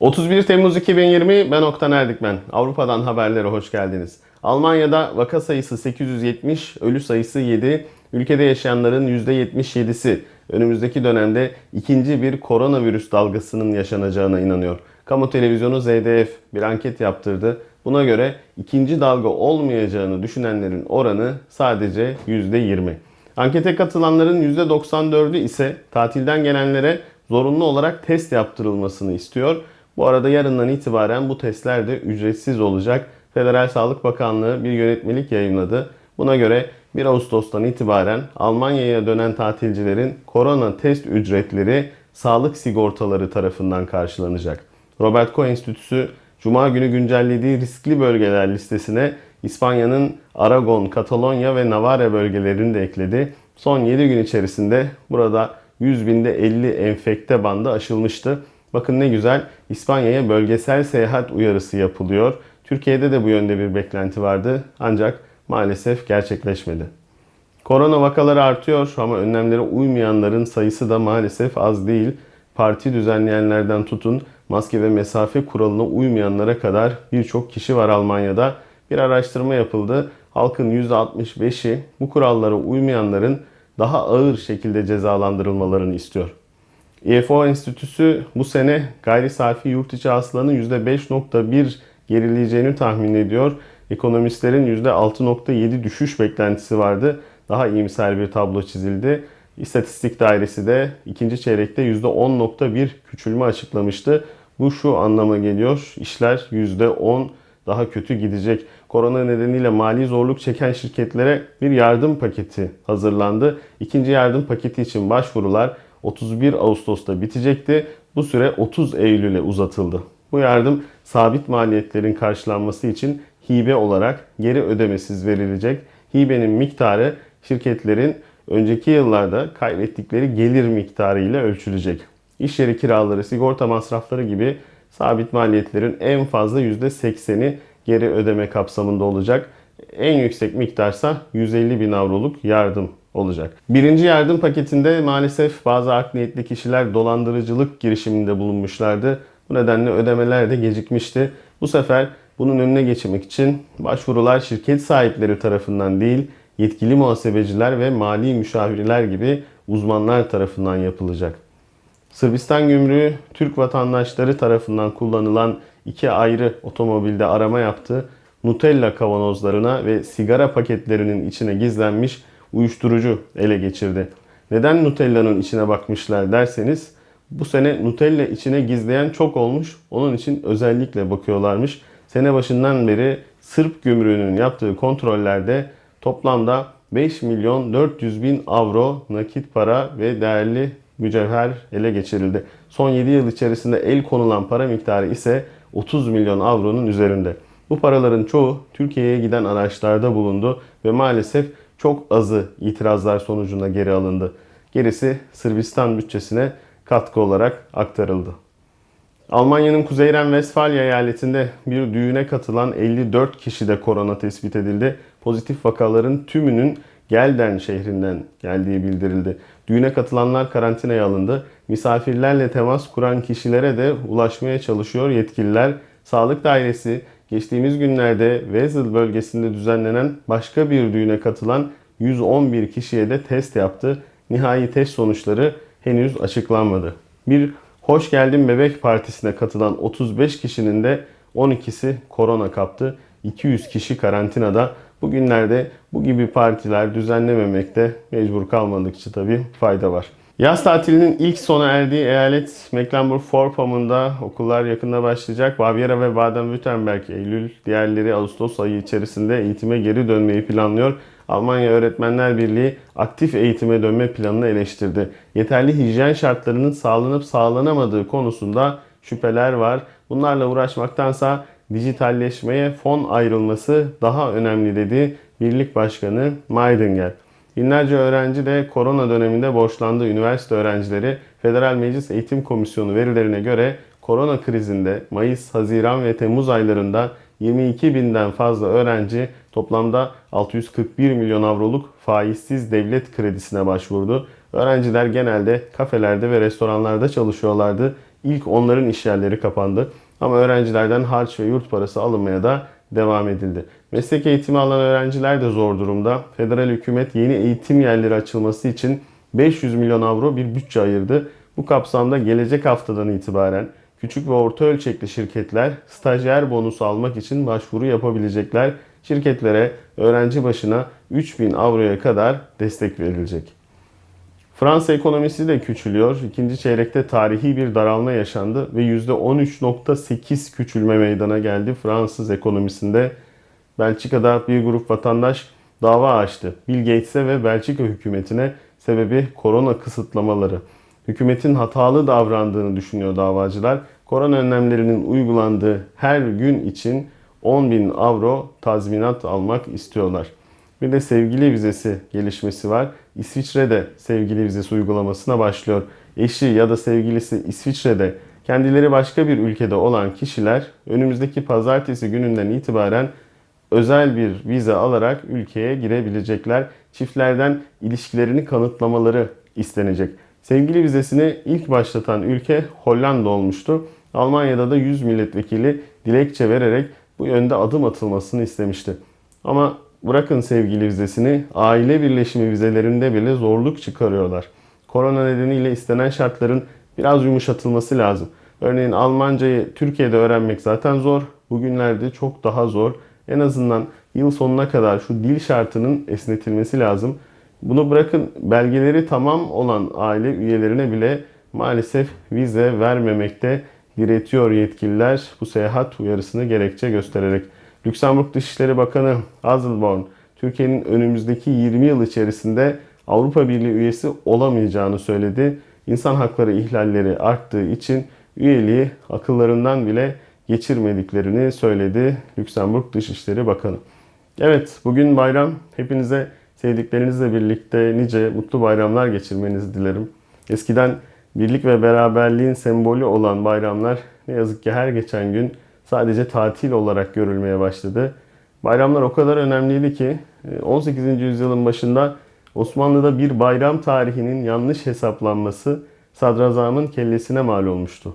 31 Temmuz 2020 ben Oktan Erdikmen. Avrupa'dan haberlere hoş geldiniz. Almanya'da vaka sayısı 870, ölü sayısı 7. Ülkede yaşayanların %77'si önümüzdeki dönemde ikinci bir koronavirüs dalgasının yaşanacağına inanıyor. Kamu televizyonu ZDF bir anket yaptırdı. Buna göre ikinci dalga olmayacağını düşünenlerin oranı sadece %20. Ankete katılanların %94'ü ise tatilden gelenlere zorunlu olarak test yaptırılmasını istiyor. Bu arada yarından itibaren bu testler de ücretsiz olacak. Federal Sağlık Bakanlığı bir yönetmelik yayınladı. Buna göre 1 Ağustos'tan itibaren Almanya'ya dönen tatilcilerin korona test ücretleri sağlık sigortaları tarafından karşılanacak. Robert Koch Enstitüsü Cuma günü güncellediği riskli bölgeler listesine İspanya'nın Aragon, Katalonya ve Navarra bölgelerini de ekledi. Son 7 gün içerisinde burada 100 binde 50 enfekte bandı aşılmıştı. Bakın ne güzel İspanya'ya bölgesel seyahat uyarısı yapılıyor. Türkiye'de de bu yönde bir beklenti vardı ancak maalesef gerçekleşmedi. Korona vakaları artıyor ama önlemlere uymayanların sayısı da maalesef az değil. Parti düzenleyenlerden tutun maske ve mesafe kuralına uymayanlara kadar birçok kişi var Almanya'da. Bir araştırma yapıldı. Halkın %65'i bu kurallara uymayanların daha ağır şekilde cezalandırılmalarını istiyor. IFO Enstitüsü bu sene gayri safi yurt içi hasılanın %5.1 gerileyeceğini tahmin ediyor. Ekonomistlerin %6.7 düşüş beklentisi vardı. Daha iyimser bir tablo çizildi. İstatistik dairesi de ikinci çeyrekte %10.1 küçülme açıklamıştı. Bu şu anlama geliyor. İşler %10 daha kötü gidecek. Korona nedeniyle mali zorluk çeken şirketlere bir yardım paketi hazırlandı. İkinci yardım paketi için başvurular 31 Ağustos'ta bitecekti. Bu süre 30 Eylül'e uzatıldı. Bu yardım sabit maliyetlerin karşılanması için hibe olarak geri ödemesiz verilecek. Hibenin miktarı şirketlerin önceki yıllarda kaybettikleri gelir miktarı ile ölçülecek. İş yeri kiraları, sigorta masrafları gibi sabit maliyetlerin en fazla %80'i geri ödeme kapsamında olacak. En yüksek miktarsa 150 bin avroluk yardım olacak. Birinci yardım paketinde maalesef bazı art niyetli kişiler dolandırıcılık girişiminde bulunmuşlardı. Bu nedenle ödemeler de gecikmişti. Bu sefer bunun önüne geçmek için başvurular şirket sahipleri tarafından değil, yetkili muhasebeciler ve mali müşavirler gibi uzmanlar tarafından yapılacak. Sırbistan gümrüğü Türk vatandaşları tarafından kullanılan iki ayrı otomobilde arama yaptı. Nutella kavanozlarına ve sigara paketlerinin içine gizlenmiş uyuşturucu ele geçirdi. Neden Nutella'nın içine bakmışlar derseniz bu sene Nutella içine gizleyen çok olmuş. Onun için özellikle bakıyorlarmış. Sene başından beri Sırp gümrüğünün yaptığı kontrollerde toplamda 5 milyon 400 bin avro nakit para ve değerli mücevher ele geçirildi. Son 7 yıl içerisinde el konulan para miktarı ise 30 milyon avronun üzerinde. Bu paraların çoğu Türkiye'ye giden araçlarda bulundu ve maalesef çok azı itirazlar sonucunda geri alındı. Gerisi Sırbistan bütçesine katkı olarak aktarıldı. Almanya'nın Kuzey Ren-Vesfalya eyaletinde bir düğüne katılan 54 kişide korona tespit edildi. Pozitif vakaların tümünün Gelden şehrinden geldiği bildirildi. Düğüne katılanlar karantinaya alındı. Misafirlerle temas kuran kişilere de ulaşmaya çalışıyor yetkililer. Sağlık dairesi geçtiğimiz günlerde Wesel bölgesinde düzenlenen başka bir düğüne katılan 111 kişiye de test yaptı. Nihai test sonuçları henüz açıklanmadı. Bir Hoş Geldin Bebek Partisi'ne katılan 35 kişinin de 12'si korona kaptı. 200 kişi karantinada. Bugünlerde bu gibi partiler düzenlememekte mecbur kalmadıkça tabii fayda var. Yaz tatilinin ilk sona erdiği eyalet Mecklenburg-Vorpommern'da okullar yakında başlayacak. Baviera ve Baden-Württemberg Eylül, diğerleri Ağustos ayı içerisinde eğitime geri dönmeyi planlıyor. Almanya Öğretmenler Birliği aktif eğitime dönme planını eleştirdi. Yeterli hijyen şartlarının sağlanıp sağlanamadığı konusunda şüpheler var. Bunlarla uğraşmaktansa dijitalleşmeye fon ayrılması daha önemli dedi Birlik Başkanı Maydengel. Binlerce öğrenci de korona döneminde borçlandı. Üniversite öğrencileri Federal Meclis Eğitim Komisyonu verilerine göre korona krizinde Mayıs, Haziran ve Temmuz aylarında 22 binden fazla öğrenci toplamda 641 milyon avroluk faizsiz devlet kredisine başvurdu. Öğrenciler genelde kafelerde ve restoranlarda çalışıyorlardı. ilk onların iş yerleri kapandı. Ama öğrencilerden harç ve yurt parası alınmaya da devam edildi. Meslek eğitimi alan öğrenciler de zor durumda. Federal hükümet yeni eğitim yerleri açılması için 500 milyon avro bir bütçe ayırdı. Bu kapsamda gelecek haftadan itibaren küçük ve orta ölçekli şirketler stajyer bonusu almak için başvuru yapabilecekler. Şirketlere öğrenci başına 3000 avroya kadar destek verilecek. Fransa ekonomisi de küçülüyor. İkinci çeyrekte tarihi bir daralma yaşandı ve %13.8 küçülme meydana geldi Fransız ekonomisinde. Belçika'da bir grup vatandaş dava açtı. Bill Gates'e ve Belçika hükümetine sebebi korona kısıtlamaları. Hükümetin hatalı davrandığını düşünüyor davacılar. Korona önlemlerinin uygulandığı her gün için 10 bin avro tazminat almak istiyorlar. Bir de sevgili vizesi gelişmesi var. İsviçre de sevgili vizesi uygulamasına başlıyor. Eşi ya da sevgilisi İsviçre'de kendileri başka bir ülkede olan kişiler önümüzdeki pazartesi gününden itibaren özel bir vize alarak ülkeye girebilecekler. Çiftlerden ilişkilerini kanıtlamaları istenecek. Sevgili vizesini ilk başlatan ülke Hollanda olmuştu. Almanya'da da 100 milletvekili dilekçe vererek bu yönde adım atılmasını istemişti. Ama bırakın sevgili vizesini aile birleşimi vizelerinde bile zorluk çıkarıyorlar. Korona nedeniyle istenen şartların biraz yumuşatılması lazım. Örneğin Almancayı Türkiye'de öğrenmek zaten zor. Bugünlerde çok daha zor. En azından yıl sonuna kadar şu dil şartının esnetilmesi lazım. Bunu bırakın belgeleri tamam olan aile üyelerine bile maalesef vize vermemekte diretiyor yetkililer bu seyahat uyarısını gerekçe göstererek. Lüksemburg Dışişleri Bakanı Hazelborn, Türkiye'nin önümüzdeki 20 yıl içerisinde Avrupa Birliği üyesi olamayacağını söyledi. İnsan hakları ihlalleri arttığı için üyeliği akıllarından bile geçirmediklerini söyledi Lüksemburg Dışişleri Bakanı. Evet bugün bayram. Hepinize sevdiklerinizle birlikte nice mutlu bayramlar geçirmenizi dilerim. Eskiden birlik ve beraberliğin sembolü olan bayramlar ne yazık ki her geçen gün sadece tatil olarak görülmeye başladı. Bayramlar o kadar önemliydi ki 18. yüzyılın başında Osmanlı'da bir bayram tarihinin yanlış hesaplanması sadrazamın kellesine mal olmuştu.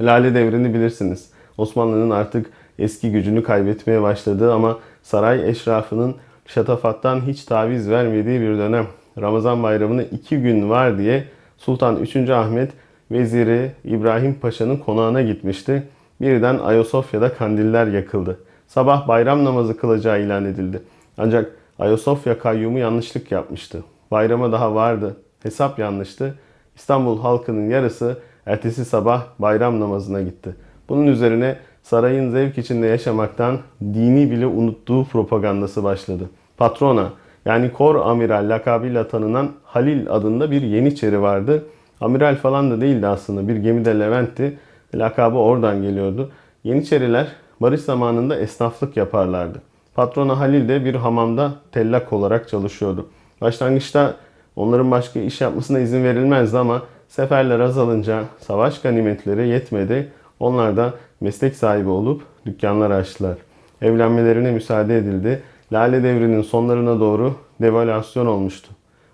Lale devrini bilirsiniz. Osmanlı'nın artık eski gücünü kaybetmeye başladığı ama saray eşrafının şatafattan hiç taviz vermediği bir dönem. Ramazan bayramına iki gün var diye Sultan 3. Ahmet veziri İbrahim Paşa'nın konağına gitmişti. Birden Ayasofya'da kandiller yakıldı. Sabah bayram namazı kılacağı ilan edildi. Ancak Ayasofya kayyumu yanlışlık yapmıştı. Bayrama daha vardı. Hesap yanlıştı. İstanbul halkının yarısı ertesi sabah bayram namazına gitti. Bunun üzerine sarayın zevk içinde yaşamaktan dini bile unuttuğu propagandası başladı. Patrona yani kor amiral lakabıyla tanınan Halil adında bir yeniçeri vardı. Amiral falan da değildi aslında bir gemide Levent'ti. Lakabı oradan geliyordu. Yeniçeriler barış zamanında esnaflık yaparlardı. Patrona Halil de bir hamamda tellak olarak çalışıyordu. Başlangıçta onların başka iş yapmasına izin verilmezdi ama seferler azalınca savaş ganimetleri yetmedi. Onlar da meslek sahibi olup dükkanlar açtılar. Evlenmelerine müsaade edildi. Lale devrinin sonlarına doğru devalüasyon olmuştu.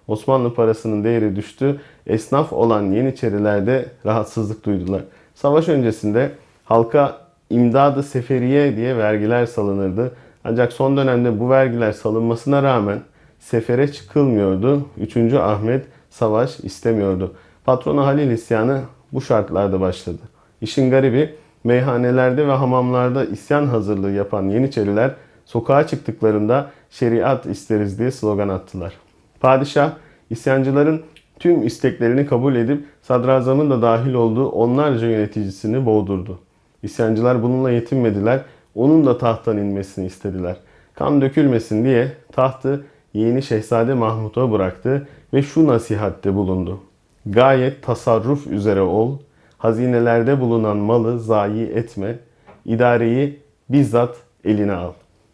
Osmanlı parasının değeri düştü. Esnaf olan Yeniçeriler de rahatsızlık duydular. Savaş öncesinde halka imdadı seferiye diye vergiler salınırdı. Ancak son dönemde bu vergiler salınmasına rağmen sefere çıkılmıyordu. 3. Ahmet savaş istemiyordu. Patrona Halil isyanı bu şartlarda başladı. İşin garibi meyhanelerde ve hamamlarda isyan hazırlığı yapan Yeniçeriler sokağa çıktıklarında şeriat isteriz diye slogan attılar. Padişah isyancıların tüm isteklerini kabul edip sadrazamın da dahil olduğu onlarca yöneticisini boğdurdu. İsyancılar bununla yetinmediler, onun da tahttan inmesini istediler. Kan dökülmesin diye tahtı yeğeni Şehzade Mahmut'a bıraktı ve şu nasihatte bulundu. Gayet tasarruf üzere ol, hazinelerde bulunan malı zayi etme, idareyi bizzat eline al.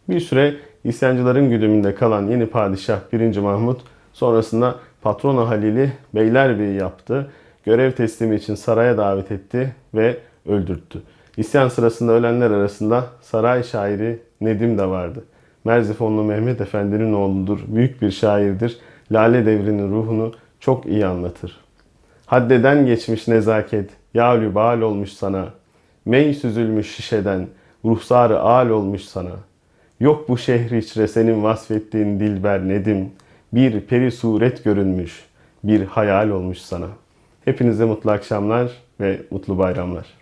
Bir süre isyancıların güdümünde kalan yeni padişah 1. Mahmut sonrasında patrona Halil'i beylerbeyi yaptı. Görev teslimi için saraya davet etti ve öldürttü. İsyan sırasında ölenler arasında saray şairi Nedim de vardı. Merzifonlu Mehmet Efendi'nin oğludur. Büyük bir şairdir. Lale devrinin ruhunu çok iyi anlatır. Haddeden geçmiş nezaket, yağlü bal olmuş sana. Mey süzülmüş şişeden, ruhsarı al olmuş sana. Yok bu şehri içre senin vasfettiğin dilber nedim. Bir peri suret görünmüş, bir hayal olmuş sana. Hepinize mutlu akşamlar ve mutlu bayramlar.